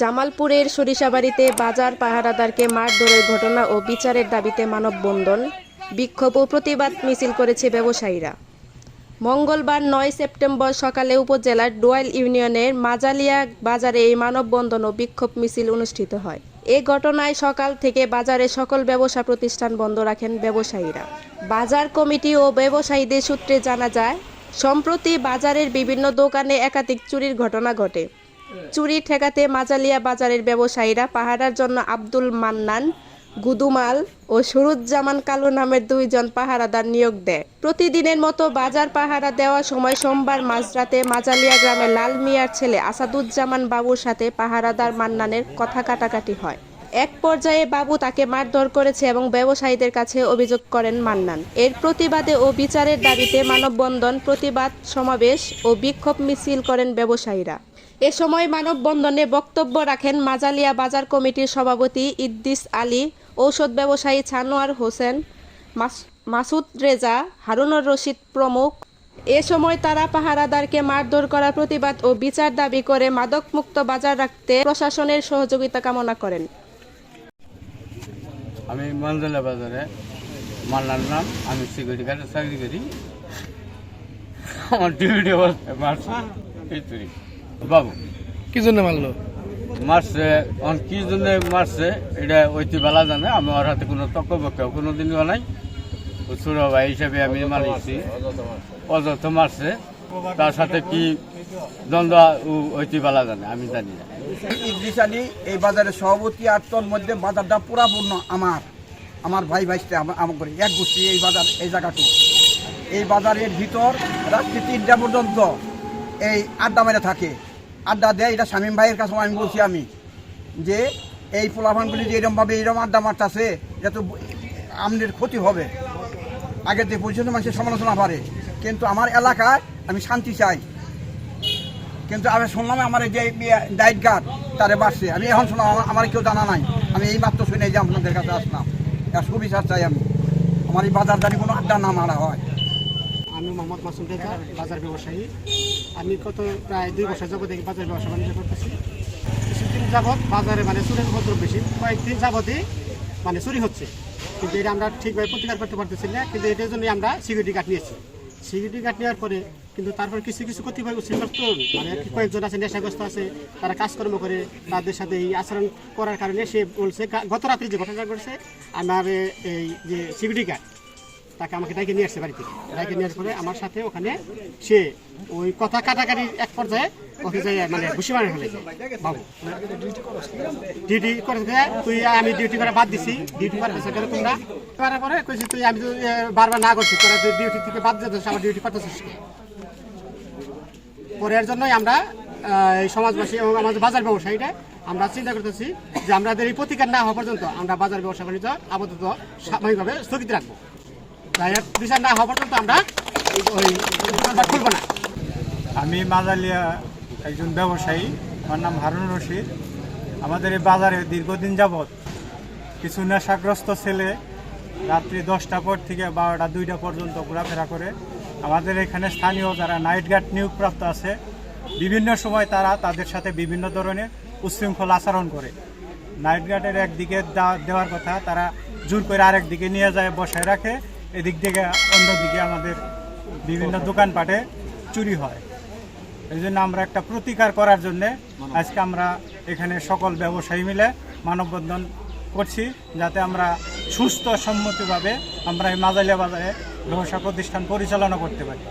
জামালপুরের সরিষাবাড়িতে বাজার পাহারাদারকে মারধরের ঘটনা ও বিচারের দাবিতে মানববন্ধন, বিক্ষোভ ও প্রতিবাদ মিছিল করেছে ব্যবসায়ীরা। মঙ্গলবার নয় সেপ্টেম্বর সকালে উপজেলার ডোয়াইল ইউনিয়নের মাজালিয়া বাজারে এই মানববন্ধন ও বিক্ষোভ মিছিল অনুষ্ঠিত হয়। এ ঘটনায় সকাল থেকে বাজারে সকল ব্যবসা প্রতিষ্ঠান বন্ধ রাখেন ব্যবসায়ীরা। বাজার কমিটি ও ব্যবসায়ীদের সূত্রে জানা যায়, সম্প্রতি বাজারের বিভিন্ন দোকানে একাধিক চুরির ঘটনা ঘটে। চুরি ঠেকাতে মাজালিয়া বাজারের ব্যবসায়ীরা পাহারার জন্য আব্দুল মান্নান, গুদুমাল ও সুরুজ্জামান কালু নামের দুইজন পাহারাদার নিয়োগ দেয়। প্রতিদিনের মতো বাজার পাহারা দেওয়ার সময় সোমবার মাঝরাতে মাজালিয়া গ্রামের লাল মিয়ার ছেলে আসাদুজ্জামান বাবুর সাথে পাহারাদার মান্নানের কথা কাটাকাটি হয়। এক পর্যায়ে বাবু তাকে মারধর করেছে এবং ব্যবসায়ীদের কাছে অভিযোগ করেন মান্নান। এর প্রতিবাদে ও বিচারের দাবিতে মানববন্ধন, প্রতিবাদ সমাবেশ ও বিক্ষোভ মিছিল করেন ব্যবসায়ীরা। এ সময় মানববন্ধনে বক্তব্য রাখেন মাজালিয়া বাজার কমিটির সভাপতি ইদ্দিস আলী, ঔষধ ব্যবসায়ী ছানোয়ার হোসেন মাসুদ রেজা, হারুনুর রশিদ প্রমুখ। এ সময় তারা পাহারাদারকে মারধর করার প্রতিবাদ ও বিচার দাবি করে মাদকমুক্ত বাজার রাখতে প্রশাসনের সহযোগিতা কামনা করেন। আমি মন্দলা বাজারে মান্নার নাম, আমি সিকিউরিটি গার্ডে চাকরি করি। আমার ডিউটি মারছে এই বাবু। কি জন্য মারলো? মারছে অন কি জন্য মারছে এটা ঐতি বেলা জানে আমি ওর হাতে কোনো তক্ক বক্ক কোনো দিনও নাই। ছোট ভাই হিসাবে আমি মানিছি অযথ মারছে। তার সাথে কি দ্বন্দ্ব ঐতি বেলা জানে আমি জানি না। ইদ্রিস আলী এই বাজারের সভাপতি আর তোর মধ্যে বাজারটা পুরাপূর্ণ আমার। আমার ভাই ভাইসতে আমার করে এক গোষ্ঠী এই বাজার এই জায়গাটু এই বাজারের ভিতর রাত্রি তিনটা পর্যন্ত এই আড্ডা মেরে থাকে। আড্ডা দেয়, এটা শামীম ভাইয়ের কাছে আমি বলছি আমি, যে এই পোলাভানগুলি যে এরমভাবে এরম আড্ডা মারতেছে, এটা তো আমনের ক্ষতি হবে। আগের যে পরিচিত মানুষের সমালোচনা পারে, কিন্তু আমার এলাকায় আমি শান্তি চাই। কিন্তু আমি শুনলাম আমার যে ডাইট গার্ড, তারে বাড়ছে। আমি এখন শুনলাম আমার- কেউ জানা নাই। আমি এই মাত্র শুনে যে আপনাদের কাছে আসলাম। সুবিচার চাই আমি। আমার এই বাজার জানি কোনো আড্ডা না মারা হয়। আমি মোহাম্মদ মাসুম রেজা বাজার ব্যবসায়ী। আমি কত প্রায় দুই বছর যাবত এই বাজার ব্যবসা বাণিজ্য করতেছি। কিছুদিন যাবৎ বাজারে মানে চুরির উপদ্রব বেশি। কয়েকদিন যাবতই মানে চুরি হচ্ছে। কিন্তু এটা আমরা ঠিকভাবে প্রতিকার করতে পারতেছি না কিন্তু এটার জন্য আমরা সিকিউরিটি গার্ড নিয়েছি। সিকিউরিটি গার্ড নেওয়ার পরে কিন্তু তারপর কিছু কিছু কতিপয় তরুণ, মানে কয়েকজন আছে নেশাগ্রস্ত আছে তারা কাজকর্ম করে তাদের সাথে এই আচরণ করার কারণে সে বলছে গত রাত্রে যে ঘটনা ঘটছে আমার এই যে সিকিউরিটি গার্ড তাকে আমাকে ডাইকে নিয়ে আসছে বাড়িতে। নিয়ে আসার পরে আমার সাথে ওখানে সে ওই কথা কাটাকাটি এক পর্যায়ে ওকে যে মানে ঘুষি মারে ফেলেছে। বাবু। ডিউটি করে তুই, আমি ডিউটি করে বাদ দিছি। ডিউটি করতেছে কেন তোমরা করার পরে কইছি, তুই, আমি বারবার না করছি। তোরা তুই ডিউটি থেকে বাদ দিতে আমার ডিউটি করতেছিস? পরে এর জন্যই আমরা এই সমাজবাসী এবং আমাদের বাজার ব্যবসায়ীরা আমরা চিন্তা করতেছি যে আমাদের এই প্রতিকার না হওয়া পর্যন্ত আমরা বাজার ব্যবসা বাণিজ্য আপাতত সাময়িকভাবে স্থগিত রাখব। না আমরা আমি মাজালিয়া একজন ব্যবসায়ী, আমার নাম হারুন রশিদ। আমাদের এই বাজারে দীর্ঘদিন যাবৎ কিছু নেশাগ্রস্ত ছেলে রাত্রি দশটা পর থেকে বারোটা, দুইটা পর্যন্ত ঘোরাফেরা করে। আমাদের এখানে স্থানীয় যারা নাইট গার্ড নিয়োগপ্রাপ্ত আছে, বিভিন্ন সময় তারা তাদের সাথে বিভিন্ন ধরনের উচ্ছৃঙ্খল আচরণ করে। নাইট গার্ডের একদিকে দেওয়ার কথা, তারা জোর করে আরেক দিকে নিয়ে যায়, বসায় রাখে। এদিক থেকে অন্যদিকে আমাদের বিভিন্ন দোকানপাটে চুরি হয়। এই জন্য আমরা একটা প্রতিকার করার জন্য আজকে আমরা এখানে সকল ব্যবসায়ী মিলে মানববন্ধন করছি যাতে আমরা সুস্থ সম্মতিভাবে আমরা এই মাজালিয়া বাজারে ব্যবসা প্রতিষ্ঠান পরিচালনা করতে পারি।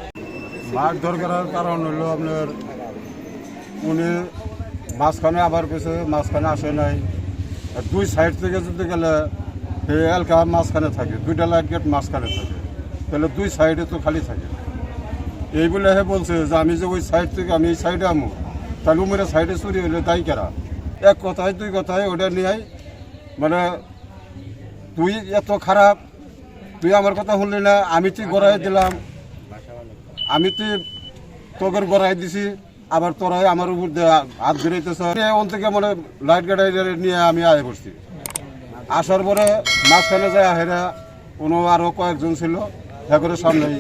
মারধর করার কারণ হলো আপনার উনি মাঝখানে আবার গেছে মাঝখানে আসে নাই। দুই সাইড থেকে যেতে গেলে এলাকা মাঝখানে থাকে, দুইটা লাইট গেট মাঝখানে থাকে। তাহলে দুই সাইডে তো খালি থাকে। এই বলে হে বলছে যে আমি যে ওই সাইড থেকে আমি এই সাইডে আমু, তাহলে উমের সাইডে চুরি হইলে তাই কেরা? এক কথায়, দুই কথায় ওটা নিয়ে মানে তুই এত খারাপ, তুই আমার কথা শুনলি না, আমি তুই গড়াই দিলাম। আমি তো তোকের গড়াই দিছি, আবার তোরাই আমার উপর হাত ওন থেকে মানে লাইট গাড়াই নিয়ে আমি আয় করছি আসার পরে মাঝখানে যায় হেরা কোনো আরও কয়েকজন ছিল হ্যাঁ করে সামনেই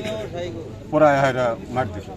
পড়ায় হেরা মার দিছে।